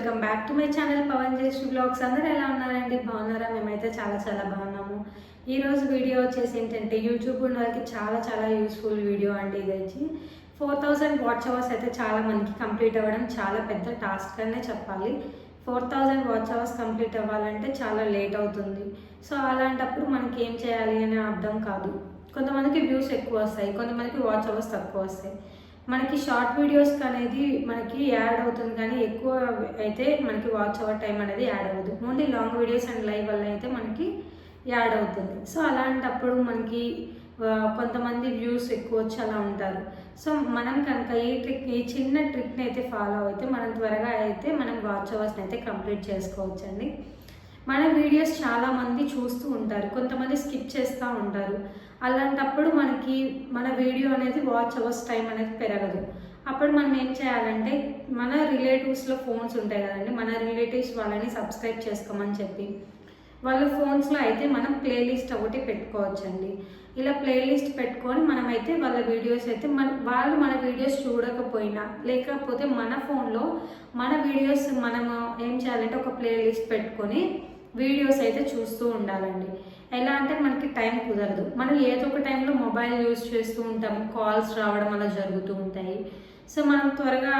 Welcome back to my channel Pavan Jayashree blogs. అందరూ ఎలా ఉన్నారండి? బాగున్నారా? మేమైతే చాలా చాలా బాగున్నాము. ఈరోజు వీడియో వచ్చేసి ఏంటంటే యూట్యూబ్ ఉన్న వాళ్ళకి చాలా చాలా యూస్ఫుల్ వీడియో అండి ఇది వచ్చి ఫోర్ థౌజండ్ వాచ్ అవర్స్ అయితే చాలా మనకి కంప్లీట్ అవ్వడం చాలా పెద్ద టాస్క్ అనే చెప్పాలి. Four thousand watch hours complete అవ్వాలంటే చాలా లేట్ అవుతుంది. సో అలాంటప్పుడు మనకి ఏం చేయాలి అనే అర్థం కాదు. కొంతమందికి వ్యూస్ ఎక్కువ వస్తాయి కొంతమందికి వాచ్ అవర్స్ తక్కువ వస్తాయి. మనకి షార్ట్ వీడియోస్కి అనేది మనకి యాడ్ అవుతుంది కానీ ఎక్కువ అయితే మనకి వాచ్ అవర్ టైం అనేది యాడ్ అవ్వదు. Only long videos and live వల్ల అయితే మనకి యాడ్ అవుతుంది. సో అలాంటప్పుడు మనకి కొంతమంది వ్యూస్ ఎక్కువ వచ్చి అలా ఉంటారు. సో మనం కనుక ఈ ట్రిక్ ఈ చిన్న ట్రిక్ని అయితే ఫాలో అయితే మనం త్వరగా అయితే మనం వాచ్ అవర్స్ని అయితే కంప్లీట్ చేసుకోవచ్చండి. మన వీడియోస్ చాలామంది చూస్తూ ఉంటారు కొంతమంది స్కిప్ చేస్తూ ఉంటారు. అలాంటప్పుడు మనకి మన వీడియో అనేది వాచ్ అవర్స్ టైం అనేది పెరగదు. అప్పుడు మనం ఏం చేయాలంటే మన రిలేటివ్స్లో ఫోన్స్ ఉంటాయి కదండి మన రిలేటివ్స్ వాళ్ళని సబ్స్క్రైబ్ చేసుకోమని చెప్పి వాళ్ళ ఫోన్స్లో అయితే మనం ప్లేలిస్ట్ ఒకటి పెట్టుకోవచ్చండి. ఇలా ప్లేలిస్ట్ పెట్టుకొని మనమైతే వాళ్ళ వీడియోస్ అయితే మన వాళ్ళు మన వీడియోస్ చూడకపోయినా లేకపోతే మన ఫోన్లో మన వీడియోస్ మనము ఏం చేయాలంటే ఒక ప్లేలిస్ట్ పెట్టుకొని వీడియోస్ అయితే చూస్తూ ఉండాలండి. ఎలా అంటే మనకి టైం కుదరదు. మనం ఏదో ఒక టైంలో మొబైల్ యూస్ చేస్తూ ఉంటాం. కాల్స్ రావడం అలా జరుగుతూ ఉంటాయి. సో మనం త్వరగా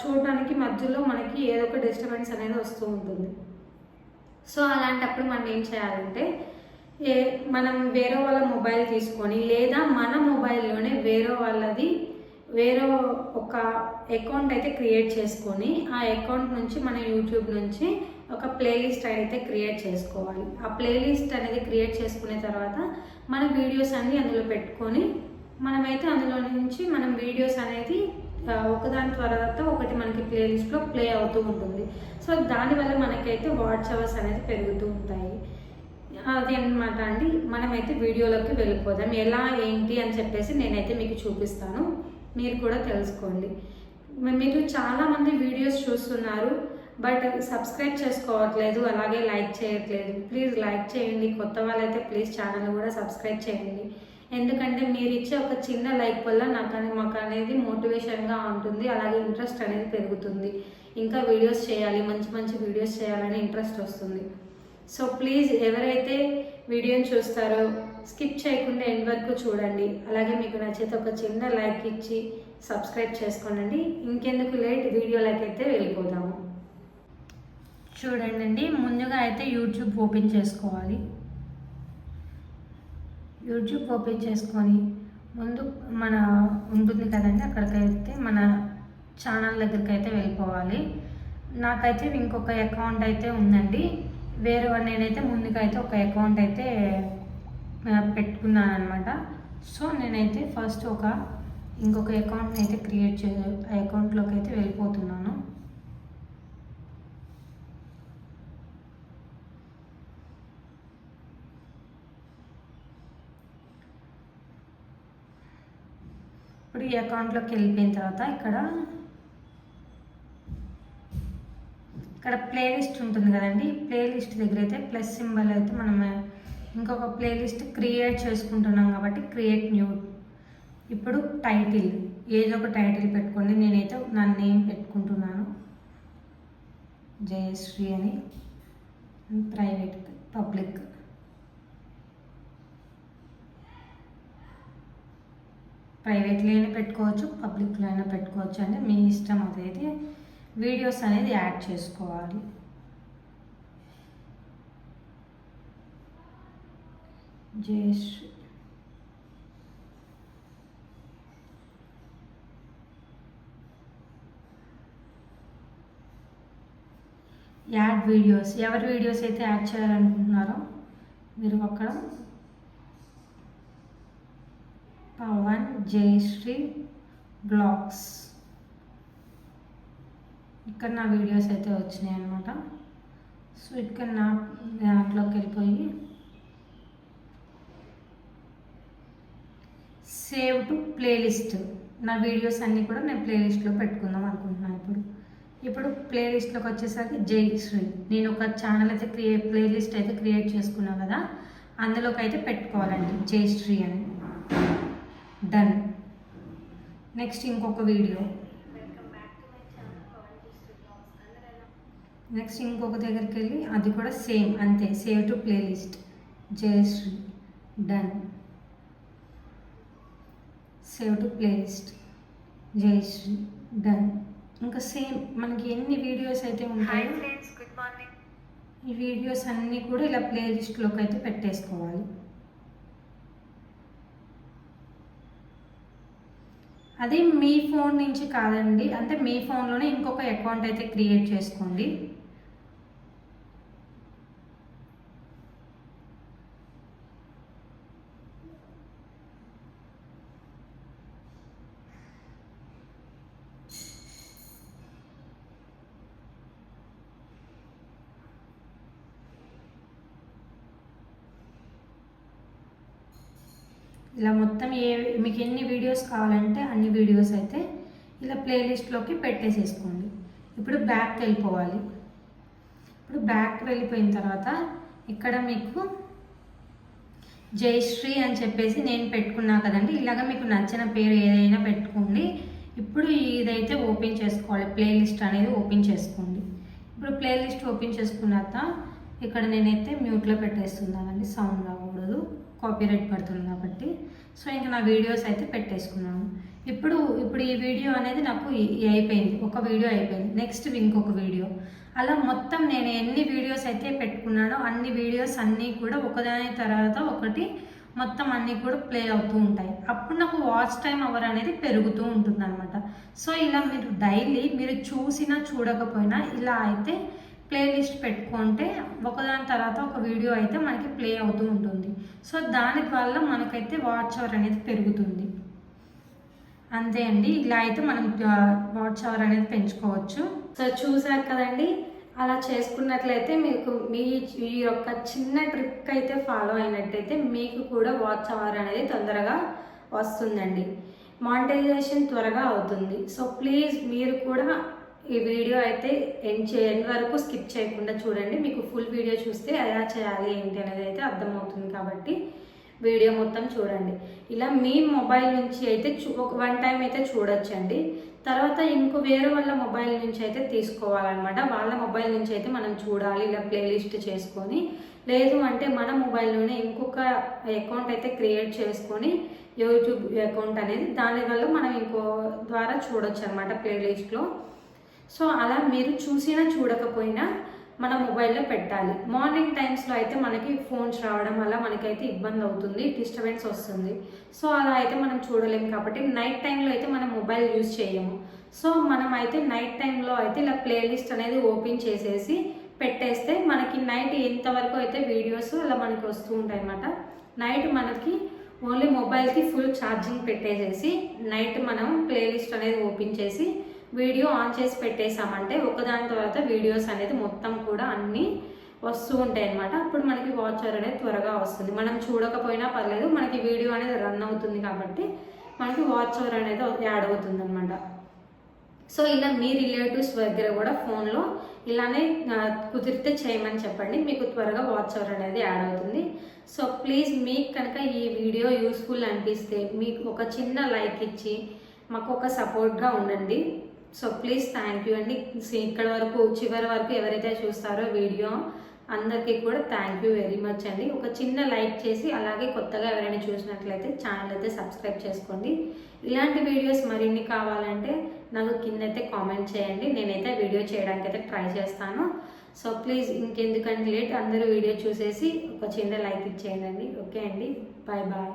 చూడడానికి మధ్యలో మనకి ఏదో ఒక డిస్టర్బెన్స్ అనేది వస్తూ ఉంటుంది. సో అలాంటప్పుడు మనం ఏం చేయాలంటే ఏ మనం వేరే వాళ్ళ మొబైల్ తీసుకొని లేదా మన మొబైల్లోనే వేరే వాళ్ళది వేరే ఒక అకౌంట్ అయితే క్రియేట్ చేసుకొని ఆ అకౌంట్ నుంచి మన యూట్యూబ్ నుంచి ఒక ప్లేలిస్ట్ అయితే క్రియేట్ చేసుకోవాలి. ఆ ప్లేలిస్ట్ అనేది క్రియేట్ చేసుకునే తర్వాత మన వీడియోస్ అన్నీ అందులో పెట్టుకొని మనమైతే అందులో నుంచి మనం వీడియోస్ అనేది ఒకదాని తర్వాత ఒకటి మనకి ప్లేలిస్ట్లో ప్లే అవుతూ ఉంటుంది. సో దానివల్ల మనకైతే వాచ్ అవర్స్ అనేది పెరుగుతూ ఉంటాయి. అది అన్నమాట అండి. మనమైతే వీడియోలోకి వెళ్ళిపోదాం. ఎలా ఏంటి అని చెప్పేసి నేనైతే మీకు చూపిస్తాను. మీరు కూడా తెలుసుకోండి. మీరు చాలామంది వీడియోస్ చూస్తున్నారు బట్ సబ్స్క్రైబ్ చేసుకోవట్లేదు అలాగే లైక్ చేయట్లేదు. ప్లీజ్ లైక్ చేయండి. కొత్త వాళ్ళైతే ప్లీజ్ ఛానల్ కూడా సబ్స్క్రైబ్ చేయండి. ఎందుకంటే మీరు ఇచ్చే ఒక చిన్న లైక్ వల్ల నాకు అనే- మాకు అనేది మోటివేషన్గా ఉంటుంది అలాగే ఇంట్రెస్ట్ అనేది పెరుగుతుంది. ఇంకా వీడియోస్ చేయాలి మంచి మంచి వీడియోస్ చేయాలని ఇంట్రెస్ట్ వస్తుంది. సో ప్లీజ్ ఎవరైతే వీడియోని చూస్తారో స్కిప్ చేయకుండా ఎండ్ వరకు చూడండి. అలాగే మీకు నచ్చితే ఒక చిన్న లైక్ ఇచ్చి సబ్స్క్రైబ్ చేసుకోనండి. ఇంకెందుకు లేట్? వీడియోలోకి అయితే వెళ్ళిపోదాము చూడండి అండి ముందుగా అయితే యూట్యూబ్ ఓపెన్ చేసుకోవాలి. యూట్యూబ్ ఓపెన్ చేసుకొని ముందు మన ఉంటుంది కదండి అక్కడికైతే మన ఛానల్ దగ్గరికి అయితే వెళ్ళిపోవాలి. నాకైతే ఇంకొక అకౌంట్ అయితే ఉందండి. వేరే నేనైతే ముందుగా అయితే ఒక అకౌంట్ అయితే పెట్టుకున్నాను అనమాట సో నేనైతే ఫస్ట్ ఒక ఇంకొక అకౌంట్ని అయితే క్రియేట్ చే ఆ అకౌంట్లోకి అయితే వెళ్ళిపోతున్నాను. ఇప్పుడు ఈ అకౌంట్లోకి వెళ్ళిపోయిన తర్వాత ఇక్కడ ఇక్కడ ప్లేలిస్ట్ ఉంటుంది కదండి. ప్లేలిస్ట్ దగ్గర అయితే ప్లస్ సింబల్ అయితే మనం ఇంకొక ప్లేలిస్ట్ క్రియేట్ చేసుకుంటున్నాం కాబట్టి క్రియేట్ న్యూ ఇప్పుడు టైటిల్ ఏదో ఒక టైటిల్ పెట్టుకోండి. నేనైతే నా నేమ్ పెట్టుకుంటున్నాను. జయశ్రీ అని. Private public. ప్రైవేట్లో అయినా పెట్టుకోవచ్చు పబ్లిక్లో అయినా పెట్టుకోవచ్చు అంటే మీ ఇష్టం అదైతే వీడియోస్ అనేది యాడ్ చేసుకోవాలి. Jayashree add videos. ఎవరి వీడియోస్ అయితే యాడ్ చేయాలనుకుంటున్నారో మీరు అక్కడ పవన్ జయశ్రీ బ్లాగ్స్. ఇక్కడ నా వీడియోస్ అయితే వచ్చినాయి అనమాట సో ఇక్కడ నా దాంట్లోకి వెళ్ళిపోయి సేవ్ టు ప్లేలిస్ట్. నా వీడియోస్ అన్నీ కూడా నేను ప్లేలిస్ట్లో పెట్టుకుందాం అనుకుంటున్నాను ఇప్పుడు. ఇప్పుడు ప్లేలిస్ట్లోకి వచ్చేసరికి జయశ్రీ నేను ఒక ఛానల్ అయితే క్రియే ప్లేలిస్ట్ అయితే క్రియేట్ చేసుకున్నాను కదా అందులోకి అయితే పెట్టుకోవాలండి జయశ్రీ అని. డన్ నెక్స్ట్ ఇంకొక వీడియో నెక్స్ట్ ఇంకొక దగ్గరికి వెళ్ళి అది కూడా సేమ్ అంతే save to playlist Jayashree done save to playlist Jayashree done ఇంకా సేమ్ మనకి ఎన్ని వీడియోస్ అయితే ఉంటాయో ఫ్రెండ్స్ గుడ్ మార్నింగ్. ఈ వీడియోస్ అన్నీ కూడా ఇలా ప్లేలిస్ట్లోకి అయితే పెట్టేసుకోవాలి. అది మీ ఫోన్ నుంచి కాదండి అంటే మీ ఫోన్లోనే ఇంకొక అకౌంట్ అయితే క్రియేట్ చేసుకోండి. ఇలా మొత్తం ఏ మీకు ఎన్ని వీడియోస్ కావాలంటే అన్ని వీడియోస్ అయితే ఇలా ప్లేలిస్ట్లోకి పెట్టేసేసుకోండి. ఇప్పుడు బ్యాక్ వెళ్ళిపోవాలి. ఇప్పుడు బ్యాక్ వెళ్ళిపోయిన తర్వాత ఇక్కడ మీకు జయశ్రీ అని చెప్పేసి నేను పెట్టుకున్నా కదండి. ఇలాగ మీకు నచ్చిన పేరు ఏదైనా పెట్టుకోండి. ఇప్పుడు ఇదైతే ఓపెన్ చేసుకోవాలి. ప్లేలిస్ట్ అనేది ఓపెన్ చేసుకోండి. ఇప్పుడు ప్లేలిస్ట్ ఓపెన్ చేసుకున్నాక ఇక్కడ నేనైతే మ్యూట్లో పెట్టేస్తున్నానండి. సౌండ్ రాకూడదు. కాపీరైట్ పడుతుంది కాబట్టి. సో ఇంకా నా వీడియోస్ అయితే పెట్టేసుకున్నాను. ఇప్పుడు ఇప్పుడు ఈ వీడియో అనేది నాకు అయిపోయింది. ఒక వీడియో అయిపోయింది. నెక్స్ట్ ఇంకొక వీడియో. అలా మొత్తం నేను ఎన్ని వీడియోస్ అయితే పెట్టుకున్నానో అన్ని వీడియోస్ అన్నీ కూడా ఒకదాని తర్వాత ఒకటి మొత్తం అన్నీ కూడా ప్లే అవుతూ ఉంటాయి. అప్పుడు నాకు వాచ్ టైం అవర్ అనేది పెరుగుతూ ఉంటుంది అనమాట సో ఇలా మీరు డైలీ మీరు చూసినా చూడకపోయినా ఇలా అయితే ప్లేలిస్ట్ పెట్టుకుంటే ఒకదాని తర్వాత ఒక వీడియో అయితే మనకి ప్లే అవుతూ ఉంటుంది. సో దాని వల్ల మనకైతే వాచ్ అవర్ అనేది పెరుగుతుంది. అంతే అండి. ఇలా అయితే మనం వాచ్ అవర్ అనేది పెంచుకోవచ్చు. సో చూసారు కదండి అలా చేసుకున్నట్లయితే మీకు మీ ఈ యొక్క చిన్న ట్రిక్ అయితే ఫాలో అయినట్టయితే మీకు కూడా వాచ్ అవర్ అనేది తొందరగా వస్తుందండి. మానిటైజేషన్ త్వరగా అవుతుంది. సో ప్లీజ్ మీరు కూడా ఈ వీడియో అయితే ఎండ్ చేయని వరకు స్కిప్ చేయకుండా చూడండి. మీకు ఫుల్ వీడియో చూస్తే ఎలా చేయాలి ఏంటి అనేది అయితే అర్థమవుతుంది కాబట్టి వీడియో మొత్తం చూడండి. ఇలా మీ మొబైల్ నుంచి అయితే చూ ఒక వన్ టైం అయితే చూడొచ్చండి. తర్వాత ఇంకో వేరే వాళ్ళ మొబైల్ నుంచి అయితే తీసుకోవాలన్నమాట. వాళ్ళ మొబైల్ నుంచి అయితే మనం చూడాలి ఇలా ప్లేలిస్ట్ చేసుకొని. లేదు అంటే మన మొబైల్లోనే ఇంకొక అకౌంట్ అయితే క్రియేట్ చేసుకొని యూట్యూబ్ అకౌంట్ అనేది దానివల్ల మనం ఇంకో ద్వారా చూడొచ్చు అనమాట ప్లేలిస్ట్లో. సో అలా మీరు చూసినా చూడకపోయినా మన మొబైల్లో పెట్టాలి. మార్నింగ్ టైమ్స్లో అయితే మనకి ఫోన్స్ రావడం వల్ల మనకైతే ఇబ్బంది అవుతుంది డిస్టర్బెన్స్ వస్తుంది. సో అలా అయితే మనం చూడలేము కాబట్టి నైట్ టైంలో అయితే మనం మొబైల్ యూజ్ చేయము. సో మనం అయితే నైట్ టైంలో అయితే ఇలా ప్లేలిస్ట్ అనేది ఓపెన్ చేసేసి పెట్టేస్తే మనకి నైట్ ఎంతవరకు అయితే వీడియోస్ అలా మనకి వస్తూ ఉంటాయి అన్నమాట నైట్ మనకి ఓన్లీ మొబైల్కి ఫుల్ ఛార్జింగ్ పెట్టేసేసి నైట్ మనం ప్లేలిస్ట్ అనేది ఓపెన్ చేసి వీడియో ఆన్ చేసి పెట్టేసామంటే ఒకదాని తర్వాత వీడియోస్ అనేది మొత్తం కూడా అన్నీ వస్తూ ఉంటాయి అనమాట అప్పుడు మనకి వాచర్ అనేది త్వరగా వస్తుంది. మనం చూడకపోయినా పర్లేదు మనకి వీడియో అనేది రన్ అవుతుంది కాబట్టి మనకి వాచర్ అనేది యాడ్ అవుతుంది అనమాట సో ఇలా మీ రిలేటివ్స్ దగ్గర కూడా ఫోన్లో ఇలానే కుదిరితే చేయమని చెప్పండి. మీకు త్వరగా వాచ్ అవర్ అనేది యాడ్ అవుతుంది. సో ప్లీజ్ మీకు కనుక ఈ వీడియో యూస్ఫుల్ అనిపిస్తే మీకు ఒక చిన్న లైక్ ఇచ్చి మాకు ఒక సపోర్ట్గా ఉండండి. సో ప్లీజ్ థ్యాంక్ యూ అండి ఇక్కడ వరకు చివరి వరకు ఎవరైతే చూస్తారో వీడియో అందరికీ కూడా థ్యాంక్ యూ వెరీ మచ్ అండి. ఒక చిన్న లైక్ చేసి అలాగే కొత్తగా ఎవరైనా చూసినట్లయితే ఛానల్ అయితే సబ్స్క్రైబ్ చేసుకోండి. ఇలాంటి వీడియోస్ మరిన్ని కావాలంటే నాకు కింద అయితే కామెంట్ చేయండి. నేనైతే వీడియో చేయడానికి అయితే ట్రై చేస్తాను. సో ప్లీజ్ ఇంకెందుకంటే లేట్ అందరూ వీడియో చూసేసి ఒక చిన్న లైక్ ఇచ్చేయండి. ఓకే అండి? Bye bye